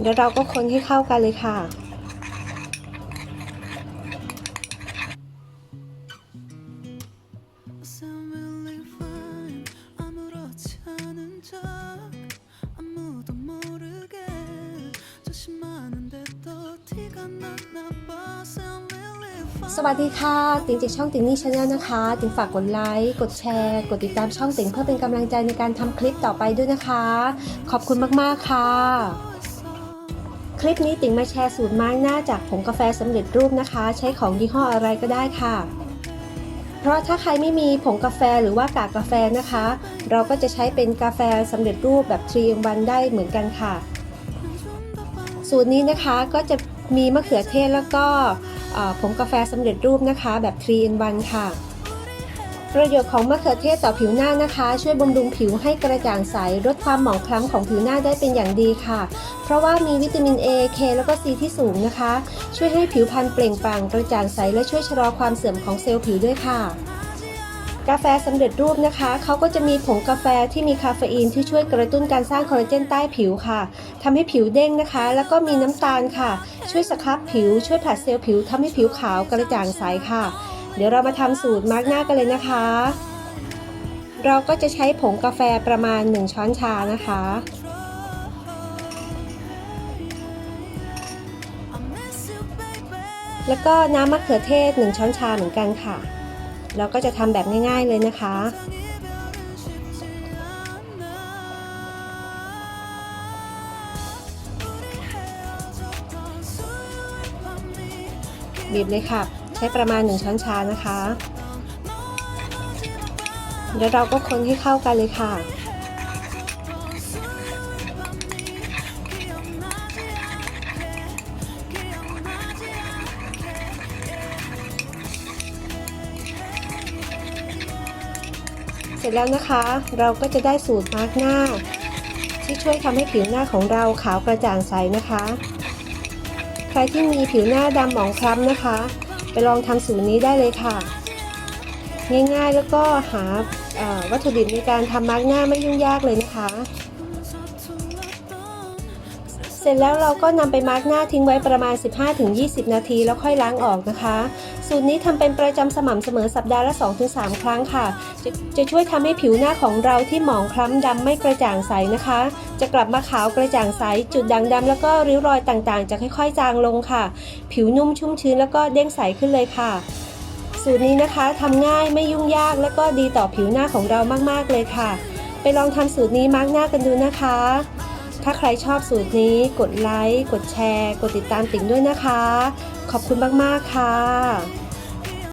เดี๋ยวเราก็คนให้เข้ากันเลยค่ะ สวัสดีค่ะ ติ๋งจากช่องติ๋งนี่ชาแนลนะคะ ติ๋งฝากกดไลค์ กดแชร์ กดติดตามช่องติ๋งเพื่อเป็นกำลังใจในการทำคลิปต่อไปด้วยนะคะ ขอบคุณมาก ๆ ค่ะ คลิปนี้ติ๋งมาแชร์สูตรมาร์กหน้าจากผงกาแฟสำเร็จรูปนะคะ ใช้ของยี่ห้ออะไรก็ได้ค่ะ เพราะถ้าใครไม่มีผงกาแฟหรือว่ากากกาแฟนะคะ เราก็จะใช้เป็นกาแฟสำเร็จรูปแบบ3 in 1ได้เหมือนกันค่ะ สูตรนี้นะคะก็จะมีมะเขือเทศแล้วก็ผงกาแฟสำเร็จรูปนะคะแบบ3 in 1ค่ะ ประโยชน์ของมะเขือเทศต่อผิวหน้านะคะ ช่วยบำรุงผิวให้กระจ่างใสลดความหมองคล้ำของผิวหน้าได้เป็นอย่างดีค่ะ เพราะว่ามีวิตามิน A K แล้วก็ C ที่สูงนะคะ ช่วยให้ผิวพรรณเปล่งปลั่งกระจ่างใสและช่วยชะลอความเสื่อมของเซลล์ผิวด้วยค่ะ กาแฟสำเร็จรูปนะคะเขาก็จะมีผงกาแฟที่มีคาเฟอีนที่ช่วยกระตุ้นการสร้างคอลลาเจนใต้ผิวค่ะทำให้ผิวเด้งนะคะ แล้วก็มีน้ำตาลค่ะ ช่วยสครับผิว ช่วยผลัดเซลล์ผิวทำให้ผิวขาวกระจ่างใสค่ะ เดี๋ยวเรามาทำสูตรมาร์กหน้ากันเลยนะคะ เราก็จะใช้ผงกาแฟประมาณ 1 ช้อนชานะคะ แล้วก็น้ำมะเขือเทศ 1 ช้อนชาเหมือนกันค่ะ เราก็จะทำแบบง่าย ๆเลยนะคะบีบเลยค่ะ ใช้ประมาณ 1 ช้อนชานะคะเดี๋ยวเราก็คนให้เข้ากันเลยค่ะ เสร็จแล้วนะคะ เราก็จะได้สูตรมาร์กหน้า ที่ช่วยทำให้ผิวหน้าของเราขาวกระจ่างใสนะคะ ใครที่มีผิวหน้าดำหมองคล้ำนะคะ ไปลองทำสูตรนี้ได้เลยค่ะ ง่ายๆแล้วก็หาวัตถุดิบในการทำมาร์กหน้าไม่ยุ่งยากเลยนะคะ ร็จแล้วเราก็นำไปมาร์กหน้าทิ้งไว้ประมาณ 15-20 นาที แล้วค่อยล้างออกนะคะ สูตรนี้ทำเป็นประจำสม่ำเสมอสัปดาห์ละ 2-3 ครั้งค่ะจะจะช่วยทำให้ผิวหน้าของเราที่หมองคล้ำดำไม่กระจ่างใสนะคะ จะกลับมาขาวกระจ่างใส จุดด่างดำแล้วก็ริ้วรอยต่างๆ จะค่อยๆ จางลงค่ะ ผิวนุ่มชุ่มชื้นแล้วก็เด้งใสขึ้นเลยค่ะ สูตรนี้นะคะทำง่ายไม่ยุ่งยากแล้วก็ดีต่อผิวหน้าของเรามากๆเลยค่ะ ไปลองทำสูตรนี้มาร์กหน้ากันดูนะคะ ถ้าใครชอบสูตรนี้กดไลค์ กดแชร์ กดติดตามติ่งด้วยนะคะ ขอบคุณมาก ๆ ค่ะ